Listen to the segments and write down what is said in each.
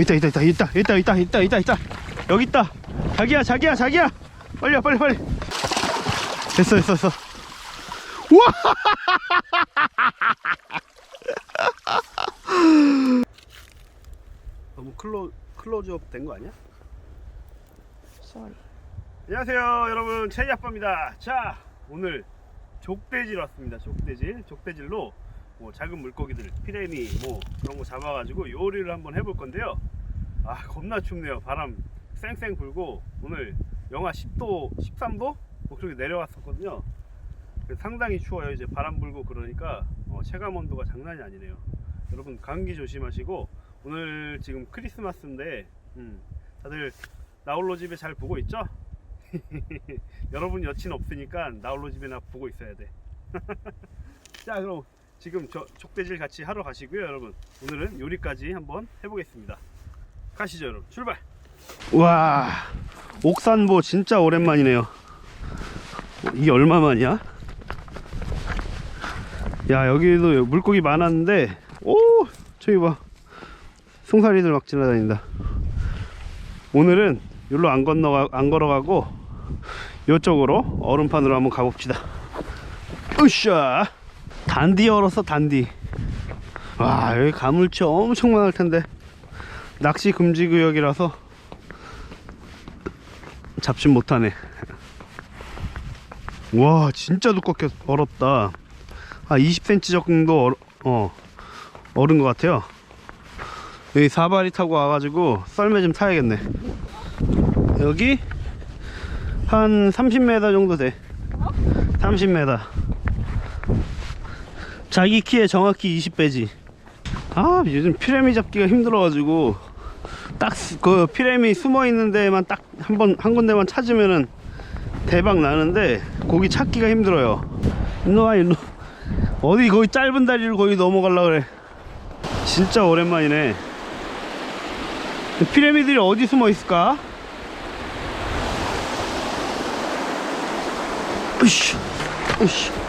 있다 있다 있다 있다 있다 있다 있다 있다 있다. 여기 있다. 자기야 자기야 자기야. 빨리 와 빨리 빨리. 됐어 됐어 됐어. 우와! 너무 클로 클로즈업 된 거 아니야? Sorry. 안녕하세요 여러분. 최이 아빠입니다. 자 오늘 족대질 왔습니다 족대질. 족대질로 뭐 작은 물고기들 피레미 뭐 그런 거 잡아가지고 요리를 한번 해볼 건데요. 아 겁나 춥네요. 바람 쌩쌩 불고 오늘 영하 10도 13도 뭐 그렇게 내려왔었거든요. 상당히 추워요. 이제 바람 불고 그러니까 어, 체감 온도가 장난이 아니네요. 여러분 감기 조심하시고 오늘 지금 크리스마스인데 음, 다들 나홀로 집에 잘 보고 있죠? 여러분 여친 없으니까 나홀로 집에나 보고 있어야 돼. 자 그럼 지금 저 족대질 같이 하러 가시고요 여러분 오늘은 요리까지 한번 해보겠습니다. 가시죠 여러분 출발. 와 옥산보 진짜 오랜만이네요. 이게 얼마만이야? 야 여기도 물고기 많았는데 오 저기 봐 송사리들 막 지나다닌다. 오늘은 여기로 안 건너가 안 걸어가고 이쪽으로 얼음판으로 한번 가봅시다. 으쌰 단디 얼었어 단디. 와 여기 가물치 엄청 많을 텐데 낚시 금지 구역이라서 잡지 못하네. 와 진짜 두껍게 얼었다. 아 20cm 정도 얼, 어 얼은 것 같아요. 여기 사바리 타고 와가지고 썰매 좀 타야겠네. 여기 한 30m 정도 돼. 30m. 자기 키에 정확히 20배지. 아, 요즘 피레미 잡기가 힘들어가지고 딱 그 피레미 숨어 있는 데만 딱 한 번 한 군데만 찾으면은 대박 나는데 고기 찾기가 힘들어요. 일로 와 일로. 어디 거기 짧은 다리를 거기 넘어갈라 그래. 진짜 오랜만이네. 피라미드들이 어디 숨어 있을까? 으쌰, 으쌰.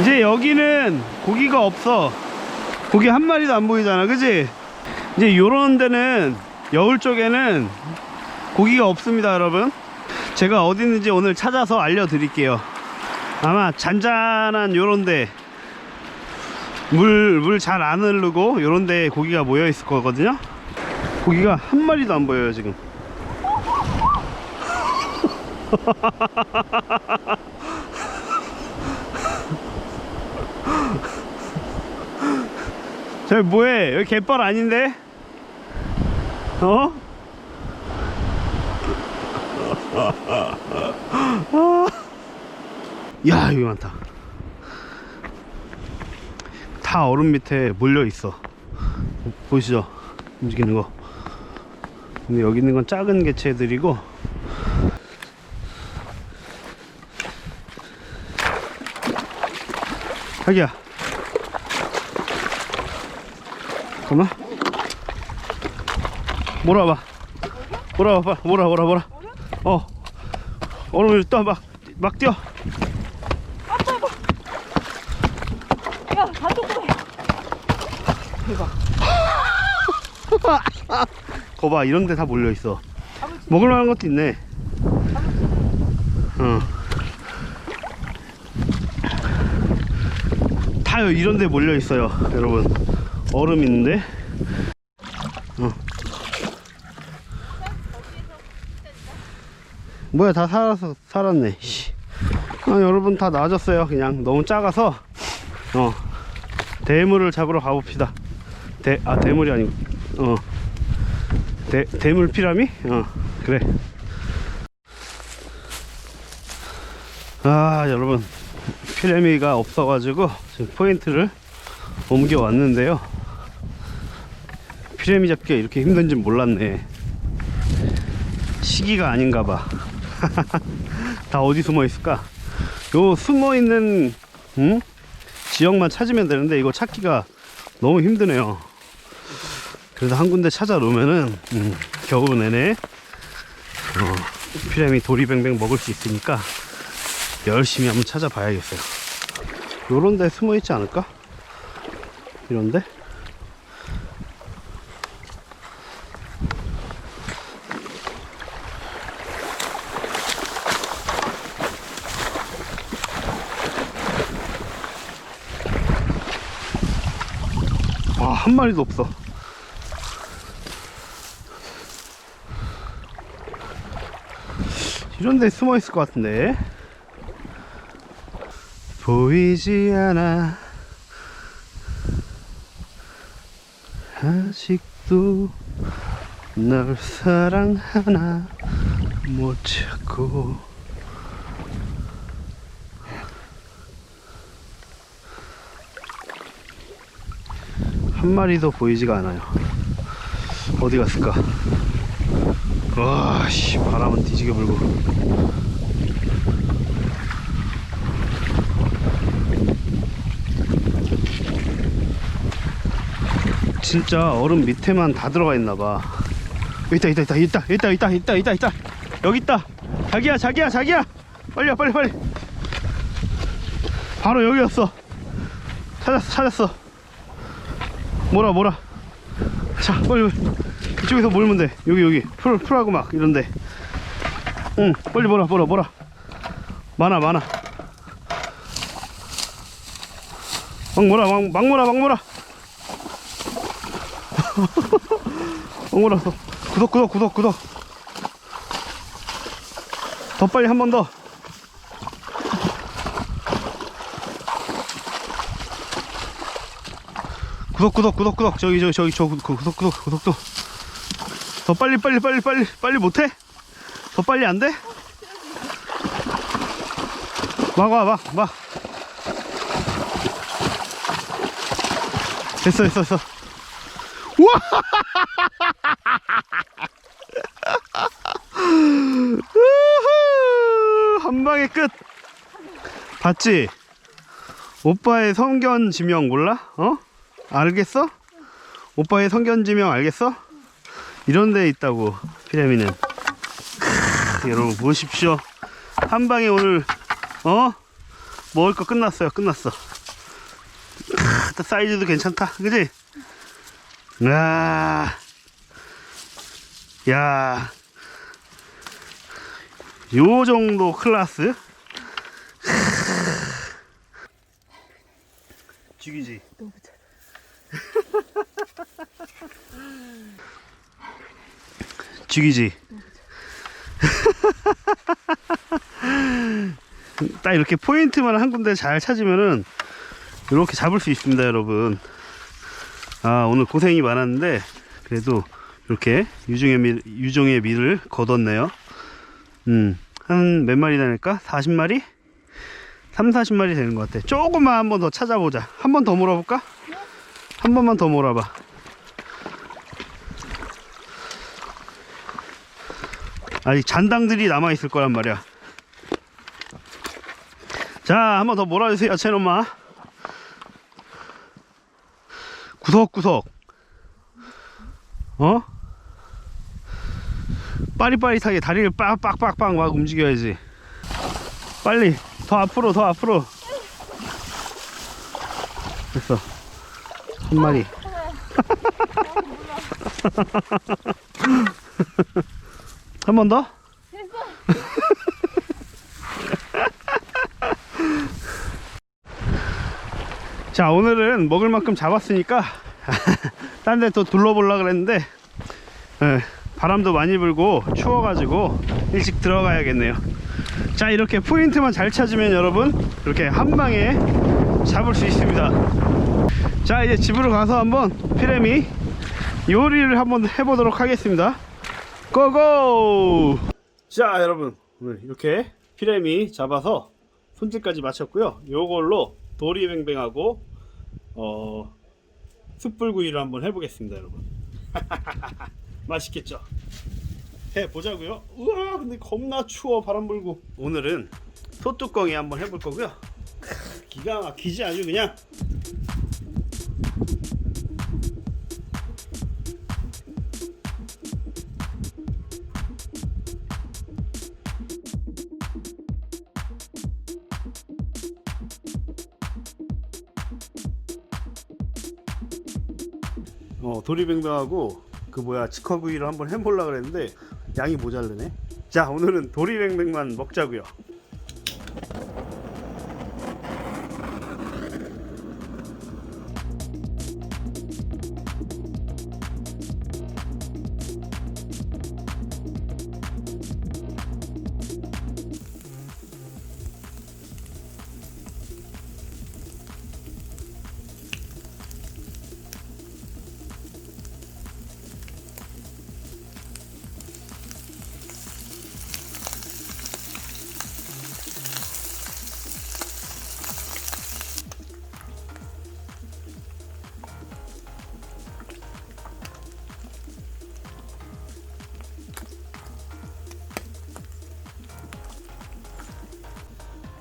이제 여기는 고기가 없어. 고기 한 마리도 안 보이잖아, 그지? 이제 요런 데는 여울 쪽에는 고기가 없습니다 여러분. 제가 어디 있는지 오늘 찾아서 알려드릴게요. 아마 잔잔한 요런 데 물 물 잘 안 흐르고 요런 데 고기가 모여 있을 거거든요. 고기가 한 마리도 안 보여요 지금 저기 뭐해? 여기 갯벌 아닌데? 어? 야 여기 많다. 다 얼음 밑에 몰려 있어. 보이시죠? 움직이는 거. 근데 여기 있는 건 작은 개체들이고. 자기야 잠깐만. 몰아봐. 몰아봐 몰아 몰아 몰아. 어. 얼음을 또막막 뛰어. 야, 반쪽으로 해. 대박. 거봐 이런 데 다 몰려 있어. 먹을 만한 것도 있네. 어. 다 이런 데 몰려 있어요 여러분 얼음 있는데? 어. 뭐야 다 살아서 살았네 씨. 아, 여러분 다 나아졌어요 그냥. 너무 작아서. 어. 대물을 잡으러 가봅시다. 대, 아 대물이 아니고. 어. 대, 대물 피라미? 어 그래. 아 여러분. 피라미가 없어가지고 지금 포인트를 옮겨 왔는데요 피라미 잡기가 이렇게 힘든지 몰랐네 시기가 아닌가 봐 다 어디 숨어 있을까 요 숨어 있는 음? 지역만 찾으면 되는데 이거 찾기가 너무 힘드네요 그래도 한 군데 찾아 놓으면은 음, 겨우 내내 어, 피라미 도리뱅뱅 먹을 수 있으니까 열심히 한번 찾아봐야겠어요. 요런 데 숨어 있지 않을까? 이런데? 한 마리도 없어. 이런 데 숨어 있을 것 같은데. 보이지 않아. 아직도 널 사랑하나 못 찾고. 한 마리도 보이지가 않아요. 어디 갔을까? 와, 씨, 바람은 뒤지게 불고. 진짜 얼음 밑에만 다 들어가 있나 봐. 있다, 있다, 있다, 있다, 있다, 있다, 있다, 있다, 있다. 여기 있다. 자기야, 자기야, 자기야. 빨리 와, 빨리, 빨리. 바로 여기였어. 찾았어, 찾았어. 뭐라, 뭐라. 자, 빨리, 빨리. 이쪽에서 몰면 돼. 여기, 여기. 풀, 풀하고 막, 이런데. 응, 빨리 몰아, 몰아, 몰아. 많아, 많아. 막 몰아, 막, 막 몰아, 막 몰아. 막. 더. 구독, 구독, 구독, 구독. 더 빨리 한 번 더. 구독, 구독, 구독, 구독. 저기, 저기, 저기, 저 구- 구독, 구독, 구독, 구독. 더 빨리, 빨리, 빨리, 빨리, 빨리 못해? 더 빨리 안 돼? 막 와, 막, 막. 됐어, 됐어, 됐어. 우와! 한 방에 끝. 봤지? 오빠의 성견 지명 몰라? 어? 알겠어? 오빠의 성견 지명 알겠어? 이런 데 있다고 피라미는 크, 여러분 보십시오 한 방에 오늘 어? 먹을 거 끝났어요 끝났어 크, 또 사이즈도 괜찮다 그지? 야, 야, 요 정도 클라스? 죽이지. 너무 잘. 죽이지. 딱 이렇게 포인트만 한 군데 잘 찾으면은 이렇게 잡을 수 있습니다, 여러분. 아, 오늘 고생이 많았는데 그래도 이렇게 유종의 미, 유종의 미를 거뒀네요. 음, 한 몇 마리 다닐까? 40마리? 3, 40마리 되는 것 같아. 조금만 한 번 더 찾아보자. 한 번더 몰아볼까? 한 번만 더 몰아봐. 아직 잔당들이 남아 있을 거란 말이야. 자, 한 번 더 몰아주세요, 채놈아. 구석구석. 어? 빠릿빠릿하게 다리를 빡빡빡빡 막 움직여야지. 빨리, 더 앞으로, 더 앞으로. 됐어. 한 마리. 한 번 더? 자 오늘은 먹을 만큼 잡았으니까 딴 데 또 둘러보려 그랬는데 예, 바람도 많이 불고 추워가지고 일찍 들어가야겠네요 자 이렇게 포인트만 잘 찾으면 여러분 이렇게 한 방에 잡을 수 있습니다 자 이제 집으로 가서 한번 피레미 요리를 한번 해보도록 하겠습니다. 고고! 자 여러분. 오늘 이렇게 피레미 잡아서 손질까지 마쳤고요. 요걸로 도리뱅뱅하고 어 숯불구이를 한번 해보겠습니다 여러분. 맛있겠죠? 해보자고요. 우와 근데 겁나 추워 바람 불고. 오늘은 소뚜껑이 한번 해볼 거고요. 크, 기가 막히지 아주 그냥 어, 도리뱅뱅하고 그 뭐야 직화구이를 한번 해볼라 그랬는데 양이 모자르네. 자 오늘은 도리뱅뱅만 먹자고요.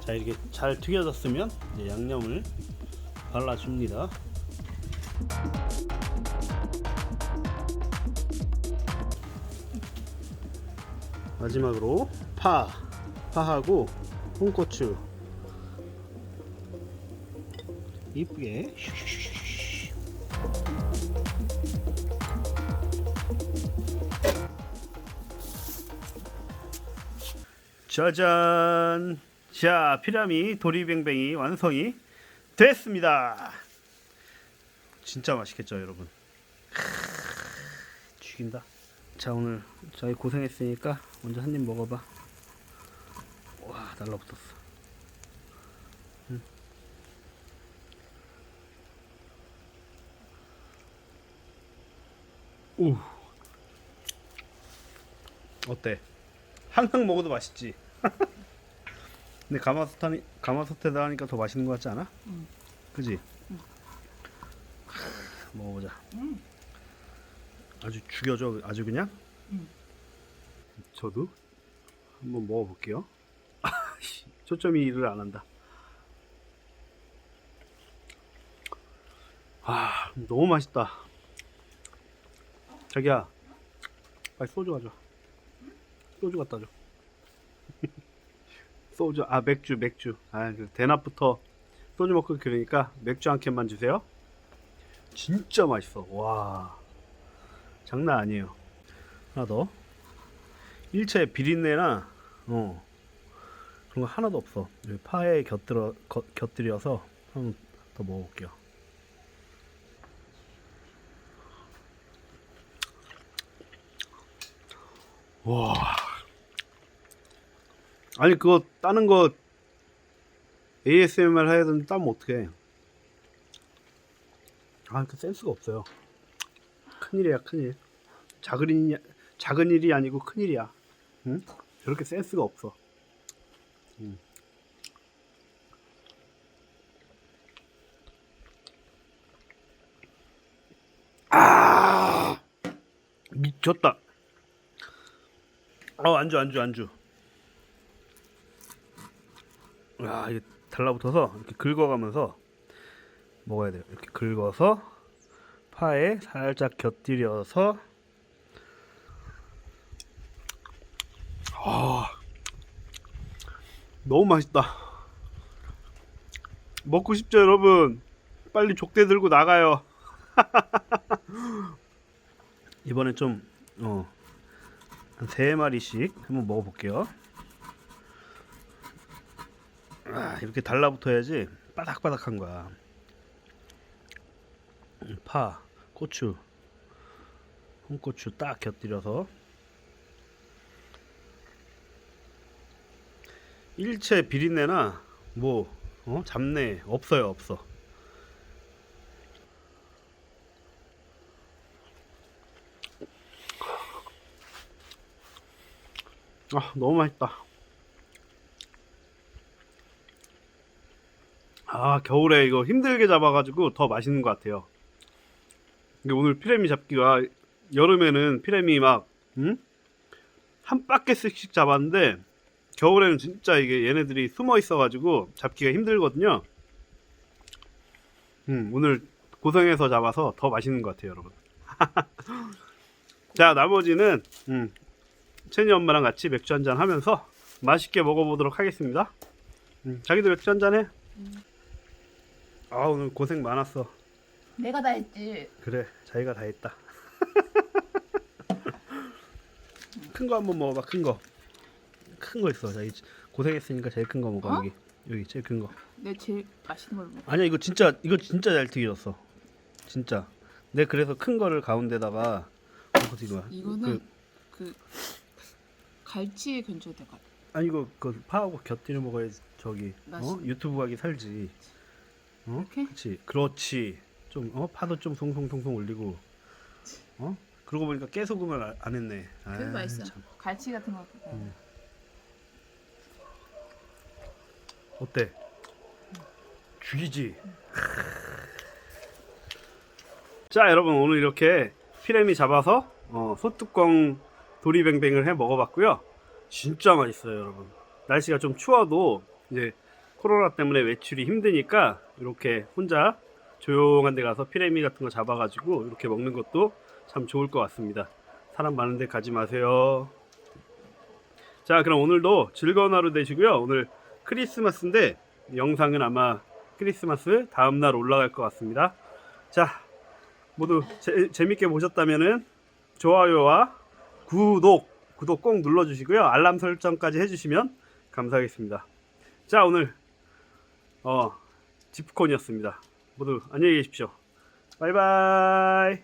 자 이렇게 잘 튀겨졌으면 이제 양념을 발라줍니다. 마지막으로 파, 파하고 홍고추. 이쁘게 짜잔 자 피라미 도리뱅뱅이 완성이 됐습니다 진짜 맛있겠죠 여러분 크으, 죽인다 자 오늘 저희 고생했으니까 먼저 한 입 먹어봐 와 달라붙었어 음. 오 어때? 항상 먹어도 맛있지. 근데 가마솥 하니 가마솥에다 하니까 더 맛있는 것 같지 않아? 응. 그지? 먹어보자. 음. 아주 죽여줘, 아주 그냥. 응. 저도 한번 먹어볼게요. 초점이 일을 안 한다. 아, 너무 맛있다. 자기야, 빨리 소주 가져. 소주 갖다 줘. 소주, 아 맥주, 맥주. 아, 그 대낮부터 소주 먹고 그러니까 맥주 한 캔만 주세요. 진짜 맛있어. 와, 장난 아니에요. 하나 더. 일체 비린내나 어 그런 거 하나도 없어. 파에 곁들여 거- 곁들여서 한 번 더 먹어볼게요. 와. 아니 그거 따는 거 ASMR 해야 되는데 따면 어떡해. 아, 그 센스가 없어요. 큰일이야, 큰일. 작은 일이, 작은 일이 아니고 큰일이야. 응? 저렇게 센스가 없어. 응. 아, 미쳤다. 어, 안주, 안주, 안주. 아, 이게 달라붙어서 이렇게 긁어가면서 먹어야 돼요. 이렇게 긁어서 파에 살짝 곁들여서 아, 너무 맛있다. 먹고 싶죠, 여러분? 빨리 족대 들고 나가요. 이번엔 좀, 어, 한세 마리씩 한번 먹어볼게요. 아, 이렇게 달라붙어야지 바닥바닥한 거야. 음, 파, 고추, 홍고추 딱 곁들여서 일체 비린내나 뭐 어? 잡내 없어요 없어 아 너무 맛있다 아 겨울에 이거 힘들게 잡아가지고 더 맛있는 것 같아요 근데 오늘 피레미 잡기가 여름에는 피레미 막 응? 한 바켓씩 잡았는데 겨울에는 진짜 이게 얘네들이 숨어 있어가지고 잡기가 힘들거든요. 음, 오늘 고생해서 잡아서 더 맛있는 것 같아요, 여러분. 자, 나머지는 음, 채니 엄마랑 같이 맥주 한잔 하면서 맛있게 먹어보도록 하겠습니다. 음, 자기도 맥주 한잔 해. 아, 오늘 고생 많았어. 내가 다 했지. 그래 자기가 다 했다 큰 거 한번 먹어봐 큰 거 큰 거 있어 자기 고생했으니까 제일 큰 거 먹어 어? 여기 여기 제일 큰 거 내 제일 맛있는 걸 먹어. 아니야 이거 진짜 이거 진짜 잘 튀겨졌어 진짜 내 그래서 큰 거를 가운데다가 어, 이거 이거는 그, 갈치에 근처에 가. 아니 이거 그 파하고 곁들여 먹어야지 저기 어? 유튜브 가기 살지 어? 이렇게? 그렇지 그렇지 좀 어? 파도 좀 송송송송 올리고 어? 그러고 보니까 깨소금을 아- 안 했네 그게 아이, 맛있어. 참. 갈치 같은 거. 음. 어때? 죽이지. 자, 여러분 오늘 이렇게 피레미 잡아서 어, 소뚜껑 도리뱅뱅을 해 먹어봤고요. 진짜 맛있어요, 여러분. 날씨가 좀 추워도 이제 코로나 때문에 외출이 힘드니까 이렇게 혼자 조용한 데 가서 피레미 같은 거 잡아가지고 이렇게 먹는 것도 참 좋을 것 같습니다. 사람 많은 데 가지 마세요. 자, 그럼 오늘도 즐거운 하루 되시고요. 오늘 크리스마스인데 영상은 아마 크리스마스 다음 날 올라갈 것 같습니다. 자, 모두 재, 재밌게 보셨다면은 좋아요와 구독, 구독 꼭 눌러주시고요. 알람 설정까지 해주시면 감사하겠습니다. 자, 오늘 어 지프콘이었습니다. 모두 안녕히 계십시오. 바이바이.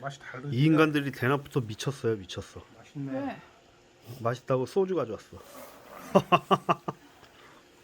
맛이 다르. 이 인간들이 대낮부터 미쳤어요, 미쳤어. 맛있네. 왜? 맛있다고 소주 가져왔어.